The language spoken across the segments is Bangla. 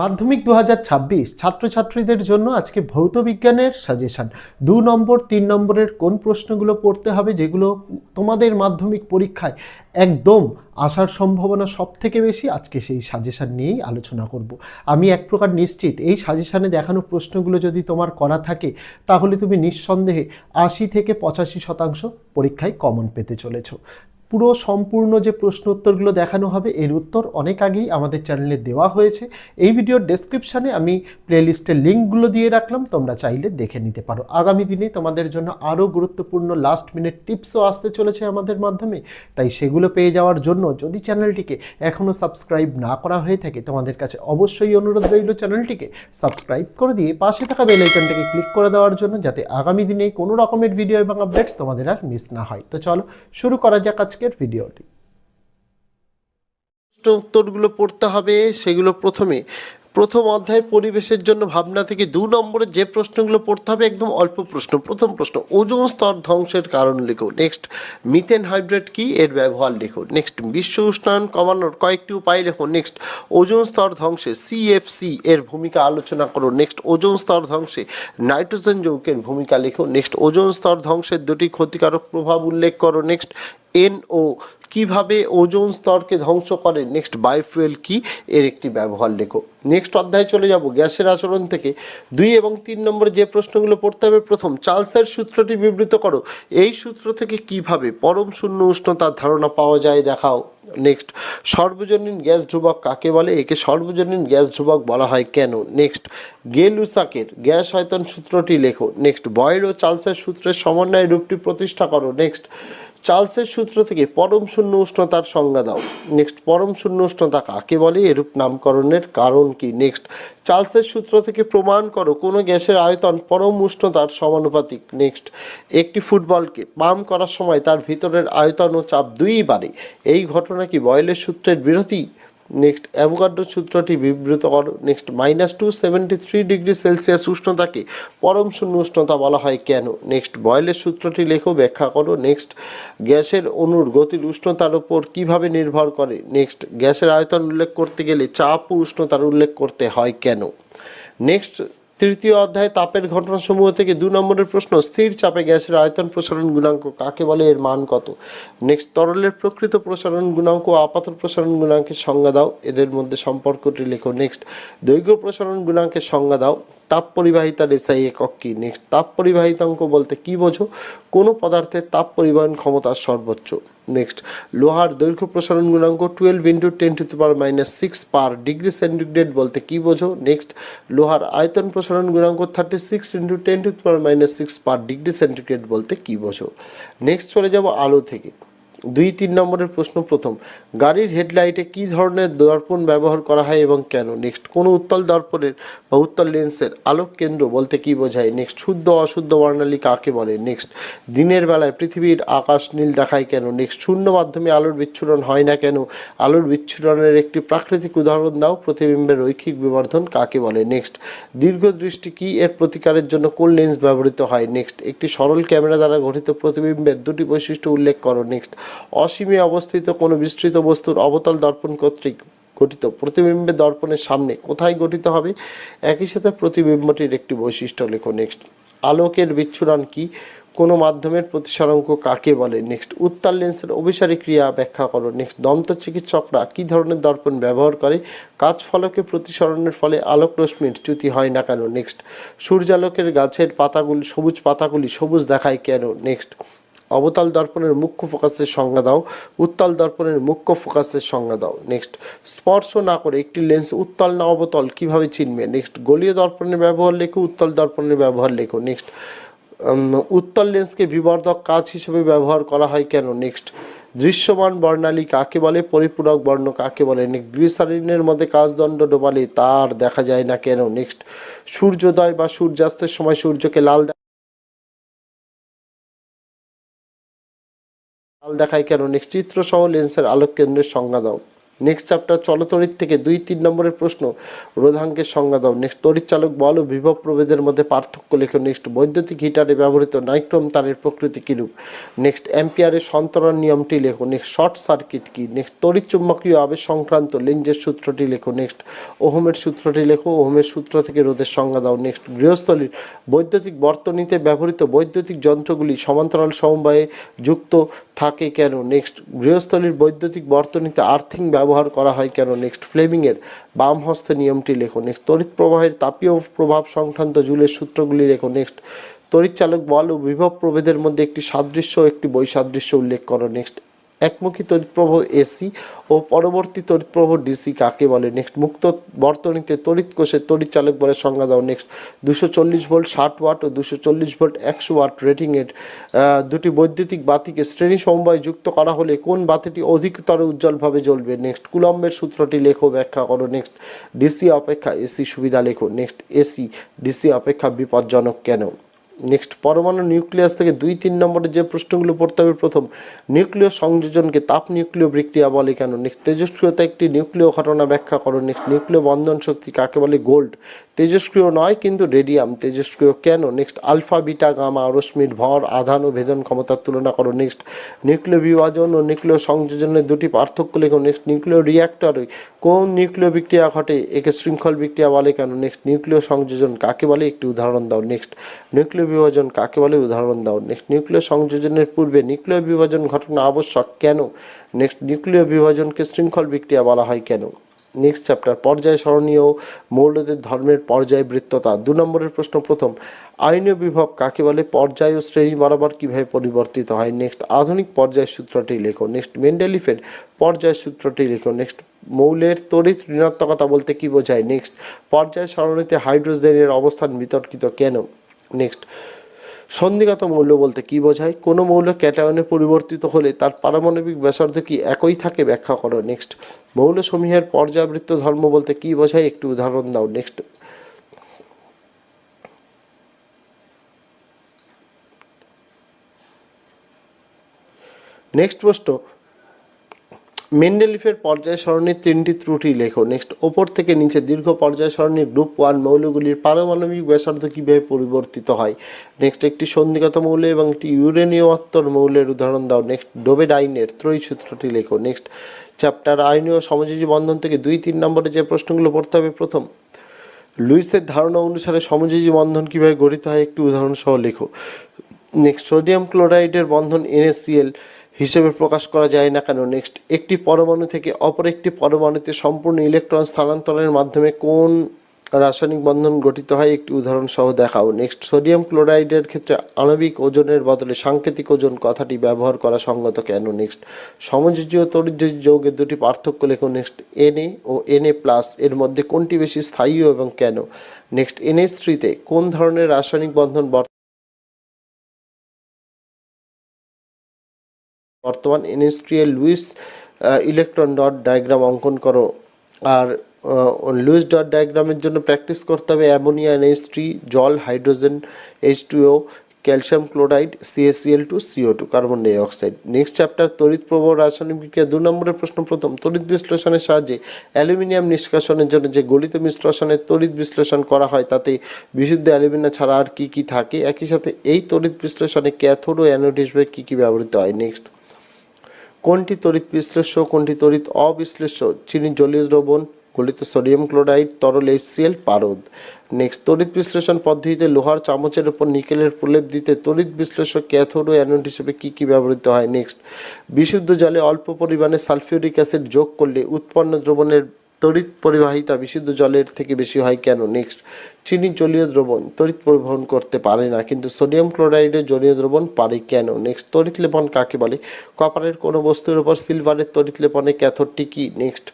মাধ্যমিক দু হাজার ছাব্বিশ ছাত্রছাত্রীদের জন্য আজকে ভৌত বিজ্ঞানের সাজেশন। দু নম্বর, তিন নম্বরের কোন প্রশ্নগুলো পড়তে হবে যেগুলো তোমাদের মাধ্যমিক পরীক্ষায় একদম আসার সম্ভাবনা সব থেকে বেশি, আজকে সেই সাজেশান নিয়েই আলোচনা করব। আমি এক প্রকার নিশ্চিত, এই সাজেশানে দেখানো প্রশ্নগুলো যদি তোমার করা থাকে, তাহলে তুমি নিঃসন্দেহে আশি থেকে পঁচাশি শতাংশ পরীক্ষায় কমন পেতে চলেছো। পুরো সম্পূর্ণ যে প্রশ্ন উত্তরগুলো দেখানো হবে, এর উত্তর অনেক আগেই আমাদের চ্যানেলে দেওয়া হয়েছে। এই ভিডিওর ডেসক্রিপশানে আমি প্লেলিস্টের লিঙ্কগুলো দিয়ে রাখলাম, তোমরা চাইলে দেখে নিতে পারো। আগামী দিনে তোমাদের জন্য আরও গুরুত্বপূর্ণ লাস্ট মিনিট টিপসও আসতে চলেছে আমাদের মাধ্যমে, তাই সেগুলো পেয়ে যাওয়ার জন্য যদি চ্যানেলটিকে এখনও সাবস্ক্রাইব না করা হয়ে থাকে, তোমাদের কাছে অবশ্যই অনুরোধ রইল চ্যানেলটিকে সাবস্ক্রাইব করে দিয়ে পাশে থাকা বেল আইকনটাকে ক্লিক করে দেওয়ার জন্য, যাতে আগামী দিনে কোনো রকমের ভিডিও এবং আপডেটস তোমাদের আর মিস না হয়। তো চলো, শুরু করা যাক আজকের ভিডিওটি। উত্তরগুলো পড়তে হবে সেগুলো প্রথমে প্রথম অধ্যায় পরিবেশের জন্য ভাবনা থেকে দু নম্বরে যে প্রশ্নগুলো পড়তে হবে, একদম অল্প প্রশ্ন। প্রথম প্রশ্ন, ওজোন স্তর ধ্বংসের কারণ লেখো। নেক্সট মিথেন হাইড্রেট কি? এর ব্যবহার লেখো। নেক্সট বিশ্ব উষ্ণায়ন কমানোর কয়েকটি উপায় লেখো। নেক্সট ওজোন স্তর ধ্বংসে সিএফসি এর ভূমিকা আলোচনা করো। নেক্সট ওজোন স্তর ধ্বংসে, নাইট্রোজেন যৌগের ভূমিকা লেখো। নেক্সট ওজোন স্তর ধ্বংসের দুটি ক্ষতিকারক প্রভাব উল্লেখ করো। নেক্সট এনও কীভাবে ওজোন স্তরকে ধ্বংস করে? নেক্সট বায়োফুয়েল কি? এর একটি ব্যবহার লেখো। নেক্সট অধ্যায়ে চলে যাব। গ্যাসের আচরণ থেকে দুই এবং তিন নম্বরে যে প্রশ্নগুলো পড়তে হবে, প্রথম, চার্লসের সূত্রটি বিবৃত করো। এই সূত্র থেকে কীভাবে পরম শূন্য উষ্ণতার ধারণা পাওয়া যায় দেখাও। নেক্সট সর্বজনীন গ্যাস ধ্রুবক কাকে বলে? একে সর্বজনীন গ্যাস ধ্রুবক বলা হয় কেন? নেক্সট গেলুসাকের গ্যাস আয়তন সূত্রটি লেখো। নেক্সট বয়ের ও চার্লসের সূত্রের সমন্বয় রূপটি প্রতিষ্ঠা করো। নেক্সট চার্লসের সূত্র থেকে পরম শূন্য উষ্ণতার সংজ্ঞা দাও। নেক্সট পরম শূন্য উষ্ণতা কাকে বলে? এরূপ নামকরণের কারণ কি? নেক্সট চার্লসের সূত্র থেকে প্রমাণ করো কোনো গ্যাসের আয়তন পরম উষ্ণতার সমানুপাতিক। নেক্সট একটি ফুটবলকে পাম করার সময় তার ভিতরের আয়তন ও চাপ দুইই বাড়ে। এই ঘটনা কি বয়েলের সূত্রের বিরোধী নেক্সট অ্যাভোকাডো সূত্রটি বিবৃত করো next minus two seventy three degree Celsius উষ্ণতাকে পরম শূন্য উষ্ণতা বলা হয় কেন? নেক্সট বয়েলের সূত্রটি লেখো, ব্যাখ্যা করো। নেক্সট গ্যাসের অণুর গতির উষ্ণতার উপর কীভাবে নির্ভর করে? নেক্সট গ্যাসের আয়তন উল্লেখ করতে গেলে চাপ ও উষ্ণতার উল্লেখ করতে হয় কেন? নেক্সট তৃতীয় অধ্যায় তাপের ঘটনাসমূহ থেকে দু নম্বরের প্রশ্ন, স্থির চাপে গ্যাসের আয়তন প্রসারণ গুণাঙ্ক কাকে বলে, এর মান কত? নেক্সট তরলের প্রকৃত প্রসারণ গুণাঙ্ক ও আপাত প্রসারণ গুণাঙ্কের সংজ্ঞা দাও, এদের মধ্যে সম্পর্কটি লেখো। নেক্সট দৈর্ঘ্য প্রসারণ গুণাঙ্কের সংজ্ঞা দাও। তাপ পরিবাহিতার এসআই একক কি নেক্সট? তাপ পরিবাহিতাঙ্ক বলতে কি বোঝো? কোনো পদার্থের তাপ পরিবহন ক্ষমতা সর্বোচ্চ। নেক্সট, লোহার দৈর্ঘ্য প্রসারণ গুণাঙ্ক twelve into ten to power minus six per degree centigrade বলতে কি বোঝো? নেক্সট, লোহার আয়তন প্রসারণ গুণাঙ্ক thirty six into ten to power minus six per degree centigrade বলতে কি বোঝো? নেক্সট চলে যাব আলো থেকে। দুই তিন নম্বরের প্রশ্ন প্রথম, গাড়ির হেডলাইটে কী ধরনের দর্পণ ব্যবহার করা হয় এবং কেন? নেক্সট, কোনো উত্তল দর্পণের বা উত্তল লেন্সের আলোক কেন্দ্র বলতে কী বোঝায়? নেক্সট, শুদ্ধ অশুদ্ধ বর্ণালী কাকে বলে? নেক্সট, দিনের বেলায় পৃথিবীর আকাশ নীল দেখায় কেন? নেক্সট, শূন্য মাধ্যমে আলোর বিচ্ছুরণ হয় না কেন? আলোর বিচ্ছুরণের একটি প্রাকৃতিক উদাহরণ দাও প্রতিবিম্বের রৈখিক বিবর্ধন কাকে বলে? নেক্সট, দীর্ঘ দৃষ্টি কি এর প্রতিকারের জন্য কোন লেন্স ব্যবহৃত হয়? নেক্সট, একটি সরল ক্যামেরা দ্বারা গঠিত প্রতিবিম্বের দুটি বৈশিষ্ট্য উল্লেখ করো। নেক্সট অসীমে অবস্থিত কোনো বিস্তৃত বস্তুর অবতল দর্পণ কর্তৃক গঠিত। প্রতিবিম্বের দর্পণের সামনে কোথায় গঠিত হবে? একই সাথে প্রতিবিম্বটির একটি বৈশিষ্ট্য লেখো নেক্সট। আলোকের বিচ্ছুরণ কি? কোনো মাধ্যমের প্রতিসরাঙ্ক কাকে বলে? নেক্সট। উত্তাল লেন্সের অভিসারী ক্রিয়া ব্যাখ্যা করো। নেক্সট। দন্ত চিকিৎসকরা কী ধরনের দর্পণ ব্যবহার করে? কাজ ফলকে প্রতিসরণের ফলে আলোক রশ্মির চ্যুতি হয় না কেন? নেক্সট। সূর্যালোকের গাছের পাতাগুলি, সবুজ পাতাগুলি সবুজ দেখায় কেন? নেক্সট। অবতল দর্পণের মুখ্য ফোকাসের সংজ্ঞা দাও, উত্তাল দর্পণের মুখ্য ফোকাসের সংজ্ঞা দাও। নেক্সট স্পর্শ না করে একটি লেন্স উত্তাল না অবতল কীভাবে চিনবে? নেক্সট গলীয় দর্পণের ব্যবহার লেখো, উত্তাল দর্পণের ব্যবহার লেখো। নেক্সট উত্তল লেন্সকে বিবর্ধক কাজ হিসেবে ব্যবহার করা হয় কেন? নেক্সট দৃশ্যমান বর্ণালী কাকে বলে? পরিপূরক বর্ণ কাকে বলে? গ্লিসারিনের মধ্যে কাজদণ্ড ডোবালে তার দেখা যায় না কেন? নেক্সট সূর্যোদয় বা সূর্যাস্তের সময় সূর্যকে লাল দেখায় কেন? নিশ্চিত্র সহ লেন্সের আলোক কেন্দ্রের সংজ্ঞা দাও। নেক্সট চ্যাপ্টার চলতরিৎ থেকে দুই তিন নম্বরের প্রশ্ন। রোধাঙ্কের সংজ্ঞা দাও। নেক্সট তড়িৎ চালক বল ও বিভব প্রভেদের মধ্যে পার্থক্য লেখো। নেক্সট বৈদ্যুতিক হিটারে ব্যবহৃত নাইট্রোম তারের প্রকৃতি কিরূপ? নেক্সট অ্যাম্পিয়ারের সন্তরণ নিয়মটি লেখো। নেক্সট শর্ট সার্কিট কি? নেক্সট তড়িৎ চুম্বকীয় আবেশ সংক্রান্ত লেঞ্জের সূত্রটি লেখো। নেক্সট ওহমের সূত্রটি লেখো। ওহমের সূত্র থেকে রোধের সংজ্ঞা দাও। নেক্সট গৃহস্থলীর বৈদ্যুতিক বর্তনীতে ব্যবহৃত বৈদ্যুতিক যন্ত্রগুলি সমান্তরাল সমবায়ে যুক্ত থাকে কেন? নেক্সট গৃহস্থলীর বৈদ্যুতিক বর্তনীতে আর্থিং ব্যবহার করা হয় কেন? নেক্সট ফ্লেমিংয়ের বাম হস্ত নিয়মটি লেখো। নেক্সট তড়িৎ প্রবাহের তাপীয় প্রভাব সংক্রান্ত জুলের সূত্রগুলি লেখো। নেক্সট তড়িৎ চালক বল ও বিভব প্রভেদের মধ্যে একটি সাদৃশ্য একটি বৈসাদৃশ্য উল্লেখ করো। নেক্সট একমুখী তড়িৎ প্রবাহ এসি ও পরবর্তী তড়িৎ প্রবাহ ডিসি কাকে বলে? নেক্সট মুক্ত বর্তনীতে তড়িৎ কোষে তড়িৎ চালক বলের সংজ্ঞা দাও। নেক্সট দুশো চল্লিশ ভোল্ট ষাট ওয়াট ও দুশো চল্লিশ ভোল্ট একশো ওয়াট রেটিংয়ের দুটি বৈদ্যুতিক বাতিকে শ্রেণি সমবায় যুক্ত করা হলে কোন বাতিটি অধিকতর উজ্জ্বলভাবে জ্বলবে? নেক্সট কুলম্বের সূত্রটি লেখো, ব্যাখ্যা করো। নেক্সট ডিসি অপেক্ষা এসি সুবিধা লেখো। নেক্সট এসি ডিসি অপেক্ষা বিপজ্জনক কেন? নেক্সট, পরমাণু নিউক্লিয়াস থেকে দুই তিন নম্বরে যে প্রশ্নগুলো পড়তে হবে, প্রথম, নিউক্লিয় সংযোজনকে তাপ নিউক্লিয় বিক্রিয়া বলে কেন? নেক্সট, তেজস্ক্রিয়তা একটি নিউক্লিয় ঘটনা ব্যাখ্যা করো। নেক্সট, নিউক্লিয় বন্ধন শক্তি কাকে বলে? গোল্ড। তেজস্ক্রিয় নয়, কিন্তু রেডিয়াম। তেজস্ক্রিয় কেন? নেক্সট, আলফা, বিটা, গামা, রশ্মির ভর, আধান ও ভেদন ক্ষমতার তুলনা করো। নেক্সট, নিউক্লিয় বিভাজন ও নিউক্লিয় সংযোজনের দুটি পার্থক্য লেখো। নেক্সট, নিউক্লিয় রিয়াক্টরে কোন নিউক্লিয় বিক্রিয়া ঘটে? একে শৃঙ্খল বিক্রিয়া বলে কেন? নেক্সট, নিউক্লিয় সংযোজন কাকে বলে? একটি উদাহরণ দাও। নেক্সট, নিউক্লিয় বিভাজন কাকে বলে? উদাহরণ দাও। নেক্সট নিউক্লিয় সংযোজনের পূর্বে নিউক্লিয় বিভাজন ঘটনা আবশ্যক কেন? নেক্সট নিউক্লিয় বিভাজনকে শৃঙ্খল বিক্রিয়া বলা হয় কেন? নেক্সট চ্যাপ্টার পর্যায় স্মরণীয় মৌলদের ধর্মের পর্যায় বৃত্ততা দু নম্বরের প্রশ্ন প্রথম, আইনীয় বিভব কাকে বলে? পর্যায় ও শ্রেণি বরাবর কীভাবে পরিবর্তিত হয়? নেক্সট আধুনিক পর্যায় সূত্রটি লেখো। নেক্সট মেন্ডেলিফের পর্যায় সূত্রটি লেখো। নেক্সট মৌলের তড়িৎ ঋণাত্মকতা বলতে কি বোঝায়? নেক্সট পর্যায় সারণীতে হাইড্রোজেনের অবস্থান বিতর্কিত কেন? নেক্সট সন্ধিগত মৌল বলতে কি বোঝায়? কোনো মৌল ক্যাটায়নে পরিবর্তিত হলে তার পারমাণবিক ব্যাসার্ধ কি একই থাকে ব্যাখ্যা করো। নেক্সট মৌলসমূহের পর্যাবৃত্ত ধর্ম বলতে কি বোঝায়? একটি উদাহরণ দাও। নেক্সট নেক্সট প্রশ্ন মেন্ডেলিফের পর্যায় সারণীর তিনটি ত্রুটি লেখো। নেক্সট ওপর থেকে নিচে দীর্ঘ পর্যায় সারণীর গ্রুপ ওয়ান মৌলগুলির পারমাণবিক ব্যাসার্ধ কীভাবে পরিবর্তিত হয়? নেক্সট একটি সন্ধিগত মৌল এবং একটি ইউরেনিয়মাত্তর মৌলের উদাহরণ দাও। নেক্সট ডোবেডাইনের ত্রয়ী সূত্রটি লেখো। নেক্সট চ্যাপ্টার আইনীয় সমযোজী বন্ধন থেকে দুই তিন নম্বরে যে প্রশ্নগুলো পড়তে হবে, প্রথম। লুইসের ধারণা অনুসারে সমযোজী বন্ধন কীভাবে গঠিত হয়, একটি উদাহরণ সহ লেখো। নেক্সট সোডিয়াম ক্লোরাইডের বন্ধন এনএসিএল হিসেবে প্রকাশ করা যায় না কেন? নেক্সট একটি পরমাণু থেকে অপর একটি পরমাণুতে সম্পূর্ণ ইলেকট্রন স্থানান্তরের মাধ্যমে কোন রাসায়নিক বন্ধন গঠিত হয়? একটি উদাহরণ সহ দেখাও। নেক্সট সোডিয়াম ক্লোরাইডের ক্ষেত্রে আণবিক ওজনের বদলে সাংকেতিক ওজন কথাটি ব্যবহার করা সঙ্গত কেন? নেক্সট সমযোজী ও যৌগের দুটি পার্থক্য লেখো। নেক্সট এনএ ও এনএ প্লাস এর মধ্যে কোনটি বেশি স্থায়ী এবং কেন? নেক্সট এনএস থ্রিতে কোন ধরনের রাসায়নিক বন্ধন বর্তমান বর্তমান industrial Lewis electron dot diagram অঙ্কন করো। আর লুইস ডট ডায়াগ্রামের জন্য প্র্যাকটিস করতে হবে অ্যামোনিয়া থ্রি জল, hydrogen H two O calcium chloride CACL two CO two carbon dioxide. Next chapter, তড়িৎ প্রবাহ রাসায়নিক বিক্রিয়া। দু নম্বরের প্রশ্ন প্রথম, তড়িৎ বিশ্লেষণের সাহায্যে অ্যালুমিনিয়াম নিষ্কাশনের জন্য যে গলিত বিশ্লেষণের তড়িৎ বিশ্লেষণ করা হয়, তাতে বিশুদ্ধ অ্যালুমিনিয়াম ছাড়া আর কী কী থাকে? একই সাথে এই তড়িৎ বিশ্লেষণে ক্যাথোড ও অ্যানোড হিসেবে কী কী ব্যবহৃত হয়? নেক্সট। কোনটি তড়িৎ বিশ্লেষ্য, কোনটি তড়িৎ অবিশ্লেষ্য? চিনি জলীয় দ্রবণ, গলিত সোডিয়াম ক্লোরাইড, তরল এইচসিএল পারদ। নেক্সট তড়িৎ বিশ্লেষণ পদ্ধতিতে লোহার চামচের উপর নিকেলের প্রলেপ দিতে তড়িৎ বিশ্লেষক ক্যাথোড ও অ্যানোড হিসেবে কী কী ব্যবহৃত হয়? নেক্সট বিশুদ্ধ জলে অল্প পরিমাণে সালফিউরিক অ্যাসিড যোগ করলে উৎপন্ন দ্রবণের তড়িৎ পরিবাহিতা বিশুদ্ধ জলের থেকে বেশি হয় কেন? নেক্সট চিনি জলীয় দ্রবণ তড়িৎ পরিবহন করতে পারে না, কিন্তু সোডিয়াম ক্লোরাইডের জলীয় দ্রবণ পারে কেন? নেক্সট তড়িৎ লেপন কাকে বলে? কপারের কোনো বস্তুর উপর সিলভারের তড়িৎ লেপনে ক্যাথোডটি কি? নেক্সট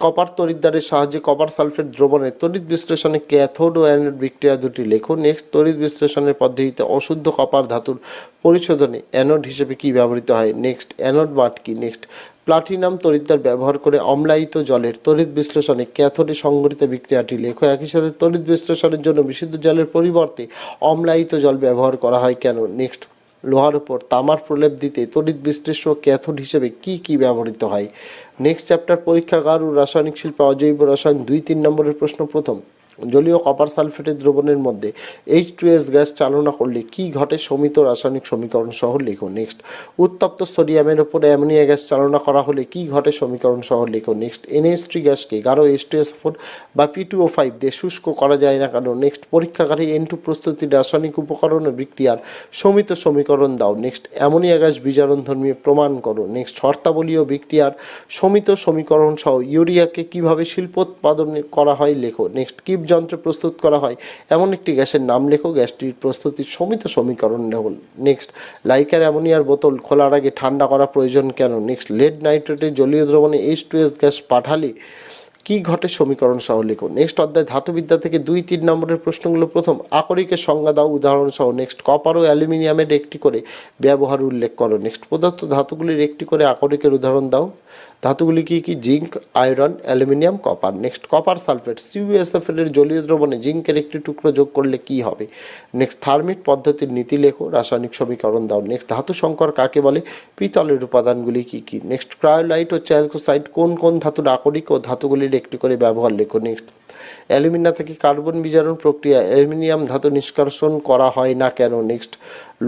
কপার তড়িৎদ্বারের সাহায্যে কপার সালফেট দ্রবণের তড়িৎ বিশ্লেষণে ক্যাথোড ও অ্যানোড বিক্রিয়া দুটি লেখো। নেক্সট তড়িৎ বিশ্লেষণের পদ্ধতিতে অশুদ্ধ কপার ধাতুর পরিশোধনে অ্যানোড হিসেবে কি ব্যবহৃত হয়? নেক্সট অ্যানোড মাঠ কি? নেক্সট প্লাটিনাম তড়িৎদ্বার ব্যবহার করে অম্লায়িত জলের তড়িৎ বিশ্লেষণে ক্যাথোডে সংগঠিত বিক্রিয়াটি লেখো। একই সাথে তড়িৎ বিশ্লেষণের জন্য বিশুদ্ধ জলের পরিবর্তে অম্লায়িত জল ব্যবহার করা হয় কেন? নেক্সট লোহার উপর তামার প্রলেপ দিতে তড়িৎ বিশ্লেষ্য ক্যাথোড হিসেবে কি কি ব্যবহৃত হয়? নেক্সট চ্যাপ্টার পরীক্ষাগার ও রাসায়নিক শিল্পে, অজৈব রসায়ন, দুই তিন নম্বরের প্রশ্ন প্রথম। জলীয় কপার সালফেটের দ্রবণের মধ্যে এইচ টু এস গ্যাস চালনা করলে কি ঘটে? সমিত রাসায়নিক সমীকরণ সহ লেখো। নেক্সট উত্তপ্ত সোডিয়ামের উপরে অ্যামোনিয়া গ্যাস চালনা করা হলে কি ঘটে? সমীকরণ সহ লেখো। নেক্সট এনএস থ্রি গ্যাসকে গাঢ় এইচ টু এস ফোর বা পি টু ও ফাইভ দিয়ে শুষ্ক করা যায় না কেন? নেক্সট পরীক্ষাগারে এন টু প্রস্তুতির রাসায়নিক উপকরণ ও বিক্রিয়ার সমিত সমীকরণ দাও। নেক্সট অ্যামোনিয়া গ্যাস বিজারণ ধর্মী প্রমাণ করো। নেক্সট শর্তাবলীয় বিক্রিয়ার সমিত সমীকরণ সহ ইউরিয়াকে কীভাবে শিল্পোৎপাদন করা হয় লেখো। নেক্সট কিপ যন্ত্রে প্রস্তুত করা হয়। এমন একটি গ্যাসের নাম লেখো, গ্যাসটির প্রস্তুতির সমিত সমীকরণ নেক্সট লাইকার অ্যামোনিয়ার বোতল খোলার আগে ঠান্ডা করা প্রয়োজন কেন? নেক্সট লেড নাইট্রেটের জলীয় দ্রবণে এইচ টু এস গ্যাস পাঠালে কি ঘটে সমীকরণ সহ লেখো। নেক্সট অধ্যায় ধাতুবিদ্যা থেকে দুই তিন নম্বরের প্রশ্নগুলো প্রথম, আকরিকের সংজ্ঞা দাও উদাহরণ সহ। নেক্সট কপার ও অ্যালুমিনিয়ামের একটি করে ব্যবহার উল্লেখ করো। নেক্সট পদার্থ ধাতুগুলির একটি করে আকরিকের উদাহরণ দাও। ধাতুগুলি কি কি? Zinc, iron, aluminium, copper. Next copper sulphate. সিউএসএফএলের জলীয় দ্রবণে জিঙ্কের একটি টুকরো যোগ করলে কি হবে? নেক্সট থার্মিট পদ্ধতির নীতি লেখো, রাসায়নিক সমীকরণ দাও। নেক্সট ধাতু সংকর কাকে বলে? পিতলের উপাদানগুলি কি কি? নেক্সট ক্রায়োলাইট ও চ্যালকোসাইট কোন কোন ধাতুর আকরিক ও ধাতুগুলির একটি করে ব্যবহার লেখো। নেক্সট অ্যালুমিনিয়া থেকে কার্বন বিজারণ প্রক্রিয়া, অ্যালুমিনিয়াম ধাতু নিষ্কাশন করা হয় না কেন? নেক্সট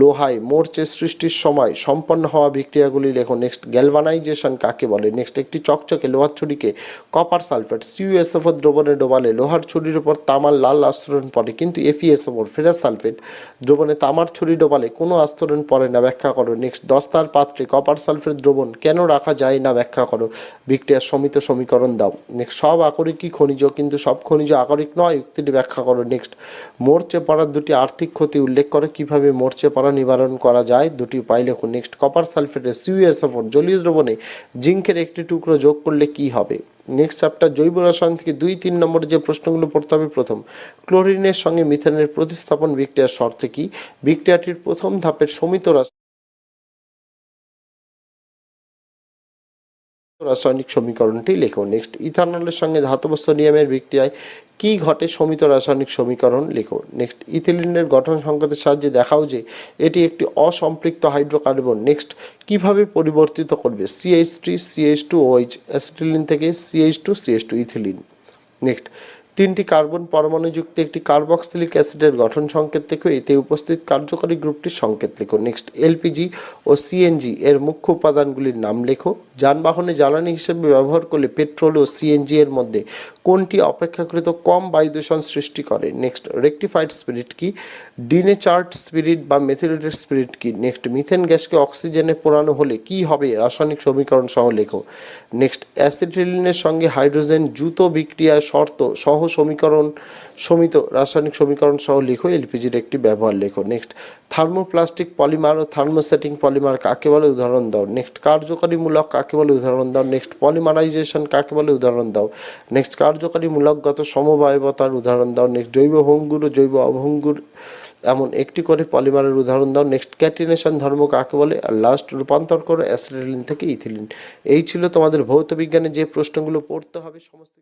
লোহায় মোর্চে সৃষ্টির সময় সম্পন্ন হওয়া বিক্রিয়াগুলি লেখো। নেক্সট গ্যালভানাইজেশন কাকে বলে? নেক্সট একটি চকচকে লোহার ছুরিকে কপার সালফেট সিউএসএফ দ্রবণে ডোবালে। লোহার ছুরির উপর তামার লাল আস্তরণ পড়ে, কিন্তু এফিএসএফ ফেরাস সালফেট দ্রবণে তামার ছুরি ডোবালে কোনো আস্তরণ পড়ে না, ব্যাখ্যা করো। নেক্সট দস্তার পাত্রে কপার সালফেট দ্রবণ কেন রাখা যায় না, ব্যাখ্যা করো। বিক্রিয়ার সমিত সমীকরণ দাও। নেক্সট সব আকরিকই খনিজ, কিন্তু সব খনিজ আকরিক নয়, উক্তিটি ব্যাখ্যা করো নেক্সট মোর্চে পড়ার দুটি আর্থিক ক্ষতি উল্লেখ করে কীভাবে মোর্চে পড়া নিবারণ করা যায়, দুটি উপায় লেখো নেক্সট কপার সালফেটের সিউএসএফর জলীয় দ্রবণে জিঙ্কের একটি টুকরো যোগ করলে কি হবে? নেক্সট চ্যাপ্টার জৈব রসায়ন থেকে দুই তিন নম্বরে যে প্রশ্নগুলো পড়তে হবে প্রথম। ক্লোরিনের সঙ্গে মিথেনের প্রতিস্থাপন বিক্রিয়ার শর্তে কি? বিক্রিয়াটির প্রথম ধাপের সমিত রাস রাসায়নিক সমীকরণটি লেখো। নেক্সট ইথানলের সঙ্গে ধাতব নিয়মের বিক্রিয়ায় কি ঘটে সমিত রাসায়নিক সমীকরণ লেখো। নেক্সট ইথিলিনের গঠন সংকেতের সাহায্যে দেখাও যে এটি একটি অসম্পৃক্ত হাইড্রোকার্বন। নেক্সট কীভাবে পরিবর্তিত করবে? CH three CH two OH acetylene থেকে CH two CH two ethylene. Next তিনটি কার্বন পরমাণুযুক্ত একটি কার্বক্সিলিক অ্যাসিডের গঠন সংকেত থেকে এতে উপস্থিত কার্যকরী গ্রুপটির সংকেত লেখো। নেক্সট এলপিজি ও সিএনজি এর মুখ্য উপাদানগুলির নাম লেখো। যানবাহনে জ্বালানি হিসেবে ব্যবহার করলে পেট্রোল ও সিএনজি এর মধ্যে কোনটি অপেক্ষাকৃত কম বায়ু দূষণ সৃষ্টি করে? নেক্সট রেকটিফাইড স্পিরিট কি? ডিনেচার্ট স্পিরিট বা মেথিলেটেড স্পিরিট কি? নেক্সট মিথেন গ্যাসকে অক্সিজেনে পোড়ানো হলে কি হবে? রাসায়নিক সমীকরণ সহ লেখো। নেক্সট অ্যাসিটিলিনের সঙ্গে হাইড্রোজেন জুতো বিক্রিয়া শর্ত সহ সমীকরণ সমিত, রাসায়নিক সমীকরণ সহ লেখো এলপিজির একটি ব্যবহার লেখো। নেক্সট থার্মোপ্লাস্টিক পলিমার ও থার্মোসেটিং পলিমার কাকে বলে উদাহরণ দাও। নেক্সট কার্যকারীমূলক কাকে বলে উদাহরণ দাও। নেক্সট পলিমারাইজেশন কাকে বলে উদাহরণ দাও। নেক্সট কার্যকারীমূলকগত সমবায়বতার উদাহরণ দাও। নেক্সট জৈব ভঙ্গুর ও জৈব অভঙ্গুর এমন একটি করে পলিমারের উদাহরণ দাও। নেক্সট ক্যাটিনেশন ধর্ম কাকে বলে? আর লাস্ট রূপান্তর করো অ্যাসিটিলিন থেকে ইথিলিন। এই ছিল তোমাদের ভৌত বিজ্ঞানে যে প্রশ্নগুলো পড়তে হবে, সমস্ত